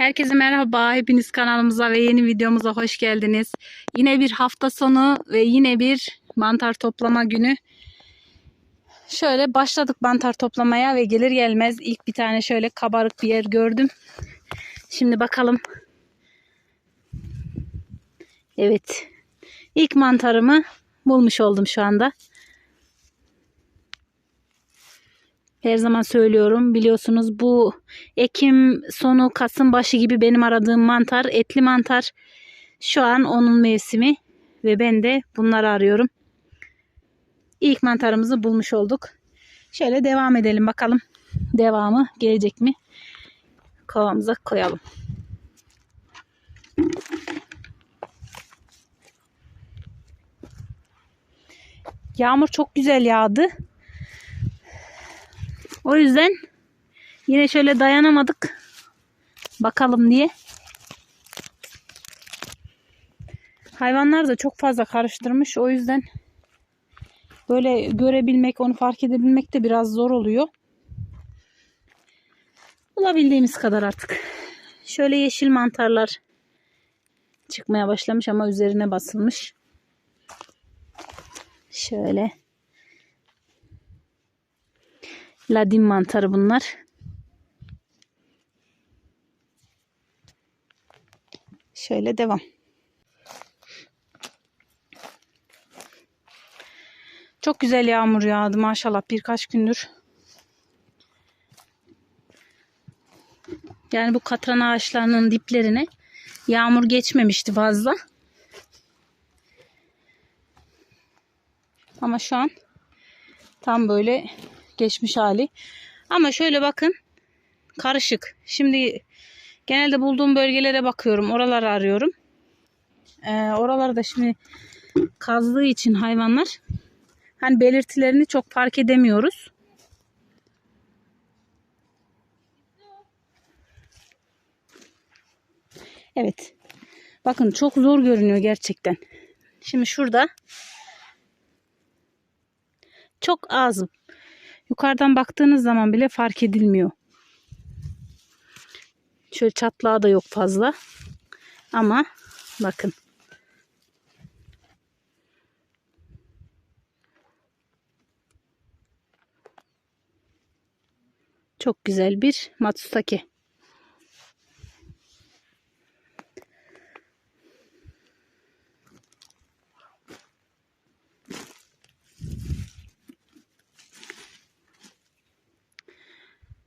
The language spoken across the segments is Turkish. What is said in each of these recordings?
Herkese merhaba. Hepiniz kanalımıza ve yeni videomuza hoş geldiniz. Yine bir hafta sonu ve yine bir mantar toplama günü. Şöyle başladık mantar toplamaya ve gelir gelmez ilk bir tane şöyle kabarık bir yer gördüm. Şimdi bakalım. Evet. İlk mantarımı bulmuş oldum şu anda. Her zaman söylüyorum biliyorsunuz bu Ekim sonu Kasım başı gibi benim aradığım mantar etli mantar. Şu an onun mevsimi ve ben de bunları arıyorum. İlk mantarımızı bulmuş olduk. Şöyle devam edelim bakalım. Devamı gelecek mi? Kovamıza koyalım. Yağmur çok güzel yağdı. O yüzden yine şöyle dayanamadık. Bakalım diye. Hayvanlar da çok fazla karıştırmış. O yüzden böyle görebilmek, onu fark edebilmek de biraz zor oluyor. Bulabildiğimiz kadar artık. Şöyle yeşil mantarlar çıkmaya başlamış ama üzerine basılmış. Şöyle. Ladin mantarı bunlar. Şöyle devam. Çok güzel yağmur yağdı maşallah birkaç gündür. Yani bu katran ağaçlarının diplerine yağmur geçmemişti fazla. Ama şu an tam böyle geçmiş hali. Ama şöyle bakın karışık. Şimdi genelde bulduğum bölgelere bakıyorum. Oraları arıyorum. Ee, oralarda şimdi kazdığı için hayvanlar hani belirtilerini çok fark edemiyoruz. Evet. Bakın çok zor görünüyor gerçekten. Şimdi şurada çok az Yukarıdan baktığınız zaman bile fark edilmiyor. Şöyle çatlağı da yok fazla. Ama bakın. Çok güzel bir matsutake.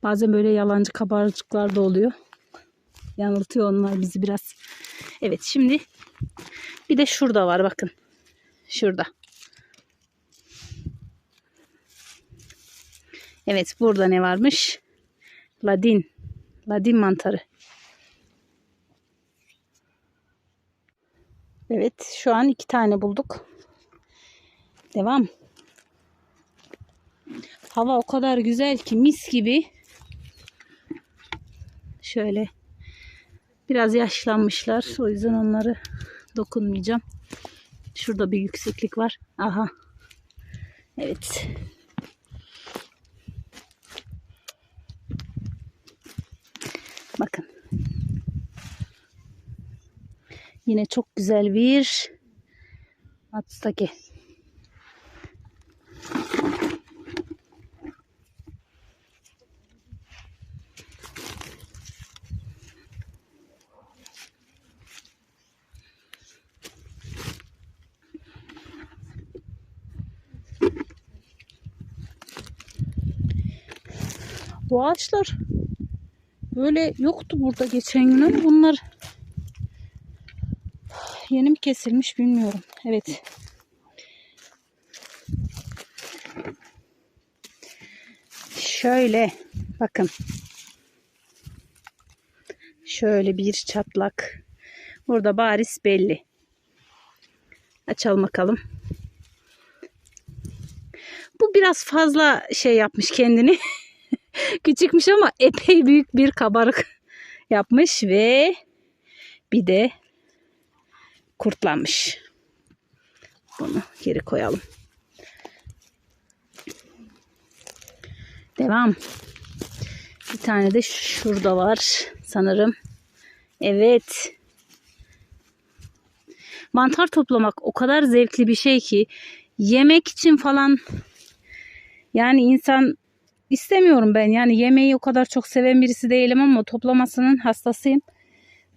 Bazen böyle yalancı kabarcıklar da oluyor. Yanıltıyor onlar bizi biraz. Evet şimdi bir de şurada var bakın. Şurada. Evet burada ne varmış? Ladin. Ladin mantarı. Evet şu an iki tane bulduk. Devam. Hava o kadar güzel ki mis gibi. Şöyle biraz yaşlanmışlar. O yüzden onları dokunmayacağım. Şurada bir yükseklik var. Aha. Evet. Bakın. Yine çok güzel bir Matsutake. Bu ağaçlar böyle yoktu burada geçen gün ama bunlar yeni mi kesilmiş bilmiyorum. Evet. Şöyle bakın. Şöyle bir çatlak. Burada bariz belli. Açalım bakalım. Bu biraz fazla şey yapmış kendini. Küçükmüş ama epey büyük bir kabarık yapmış ve bir de kurtlanmış. Bunu geri koyalım. Devam. Bir tane de şurada var sanırım. Evet. Mantar toplamak o kadar zevkli bir şey ki yemek için falan yani insan istemiyorum ben. Yani yemeği o kadar çok seven birisi değilim ama toplamasının hastasıyım.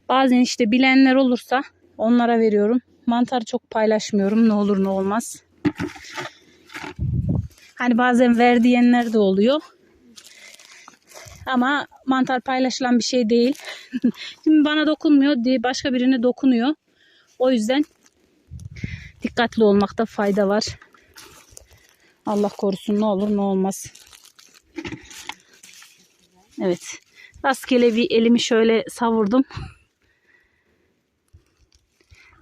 Bazen işte bilenler olursa onlara veriyorum. Mantarı çok paylaşmıyorum. Ne olur ne olmaz. Hani bazen ver diyenler de oluyor. Ama mantar paylaşılan bir şey değil. Şimdi bana dokunmuyor diye başka birine dokunuyor. O yüzden dikkatli olmakta fayda var. Allah korusun ne olur ne olmaz. Evet. Rastgele bir elimi şöyle savurdum.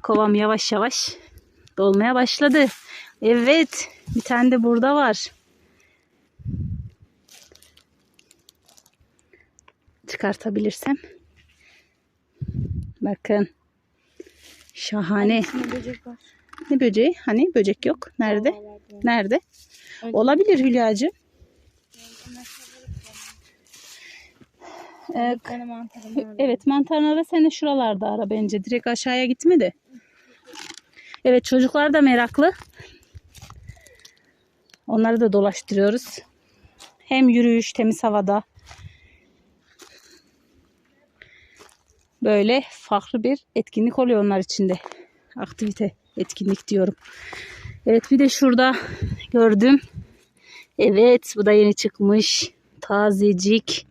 Kovam yavaş yavaş dolmaya başladı. Evet. Bir tane de burada var. Çıkartabilirsem. Bakın. Şahane. Böcek var. Ne böceği? Hani böcek yok. Nerede? Nerede? Olabilir Hülyacığım. Ee, evet mantarını ara sen de şuralarda ara bence. Direkt aşağıya gitme de. Evet çocuklar da meraklı. Onları da dolaştırıyoruz. Hem yürüyüş temiz havada. Böyle farklı bir etkinlik oluyor onlar için de. Aktivite, etkinlik diyorum. Evet bir de şurada gördüm. Evet bu da yeni çıkmış. Tazecik.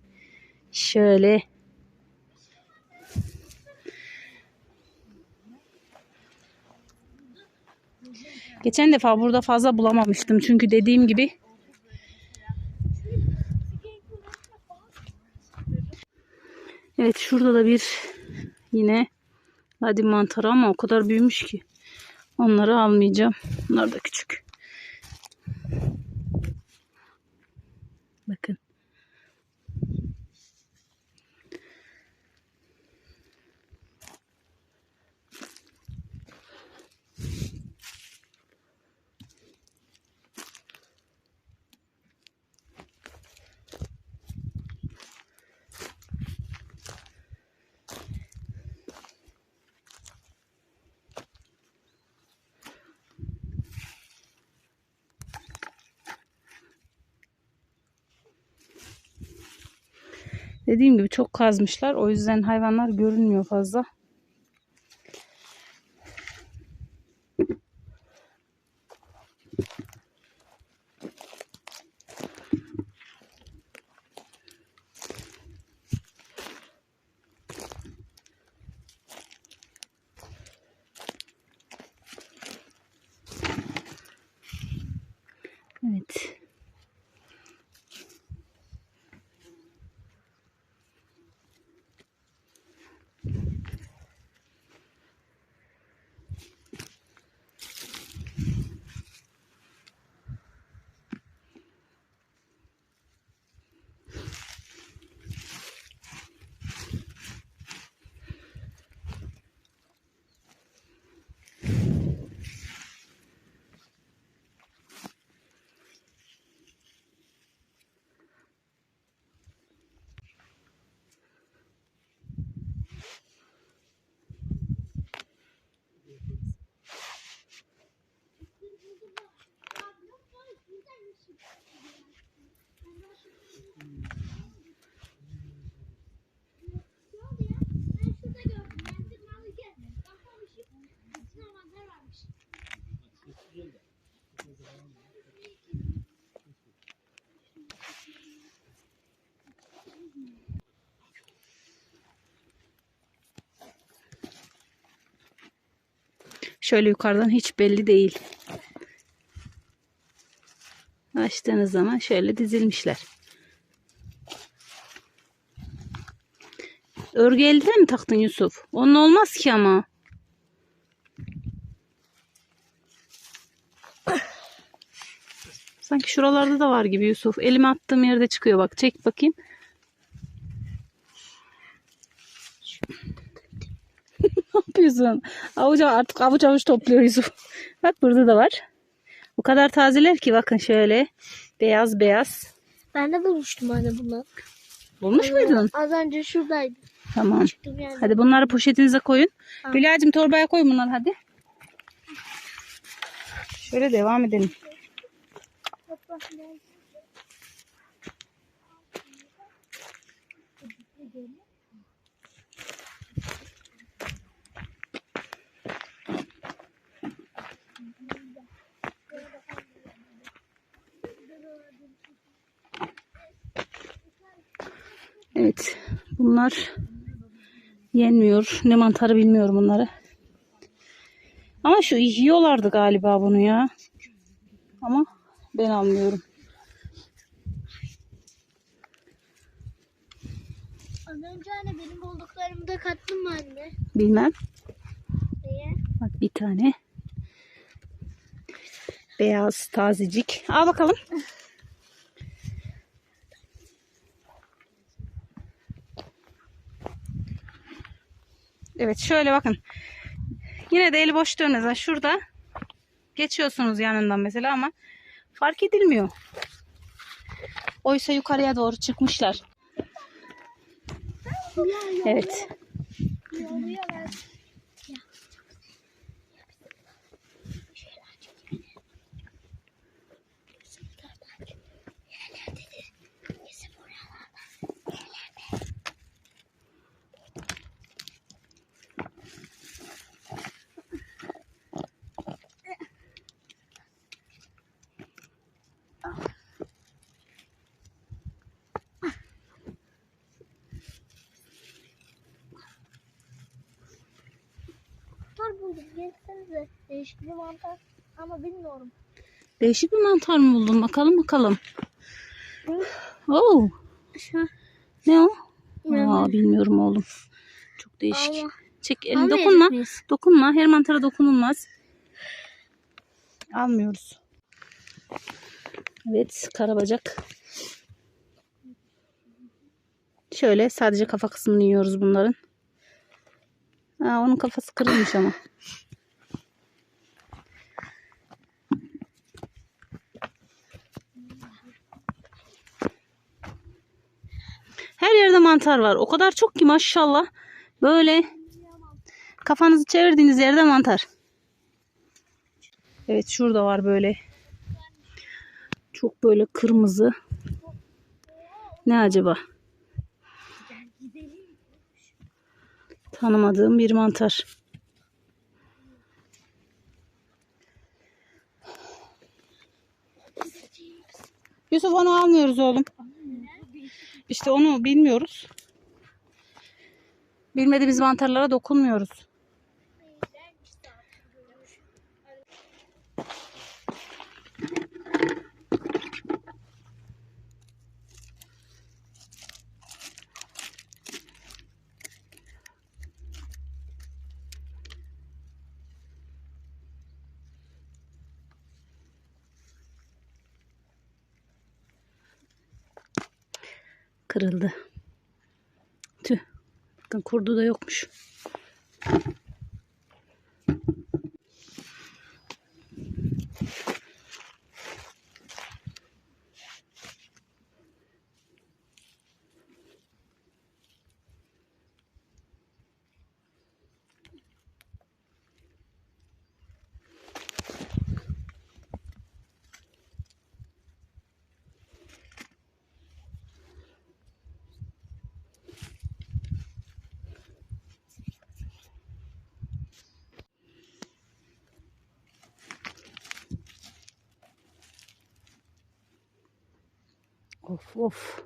Şöyle. Geçen defa burada fazla bulamamıştım. Çünkü dediğim gibi Evet şurada da bir yine hadi mantarı ama o kadar büyümüş ki onları almayacağım. Bunlar da küçük. Bakın. Dediğim gibi çok kazmışlar. O yüzden hayvanlar görünmüyor fazla. Evet. Şöyle yukarıdan hiç belli değil. Açtığınız zaman şöyle dizilmişler. Örgü eldiven mi taktın Yusuf? Onun olmaz ki ama. Sanki şuralarda da var gibi Yusuf. Elime attığım yerde çıkıyor bak. Çek bakayım. ne yapıyorsun? Avuç artık avuç avuç topluyor Yusuf. Bak burada da var. O kadar tazeler ki bakın şöyle. Beyaz beyaz. Ben de bulmuştum anne bunu. Bulmuş muydun? Az önce şuradaydı. Tamam. Yani. Hadi bunları poşetinize koyun. Hülya'cığım torbaya koy bunları hadi. Şöyle devam edelim. Evet. Bunlar yenmiyor. Ne mantarı bilmiyorum bunları. Ama şu yiyorlardı galiba bunu ya. Ama ben almıyorum. Az önce anne benim bulduklarımı da kattın mı anne? Bilmem. Neye? Bak bir tane. Beyaz tazecik. Al bakalım. Evet şöyle bakın. Yine de eli boş dönmez. Şurada geçiyorsunuz yanından mesela ama fark edilmiyor. Oysa yukarıya doğru çıkmışlar. Evet. Buldum. Gelsenize. Değişik bir mantar. Ama bilmiyorum. Değişik bir mantar mı buldun? Bakalım bakalım. Oo, Şu. ne o? Yani- Aa, bilmiyorum oğlum. Çok değişik. Allah. Çek elini Almayacak dokunma. mıyız? Dokunma. Her mantara dokunulmaz. Almıyoruz. Evet, karabacak. Şöyle sadece kafa kısmını yiyoruz bunların. Aa, onun kafası kırılmış ama. Her yerde mantar var. O kadar çok ki maşallah. Böyle kafanızı çevirdiğiniz yerde mantar. Evet şurada var böyle. Çok böyle kırmızı. Ne acaba? Tanımadığım bir mantar. Yusuf onu almıyoruz oğlum. İşte onu bilmiyoruz. Bilmediğimiz mantarlara dokunmuyoruz. Kırıldı. Tüh. Bakın kurdu da yokmuş. Of of.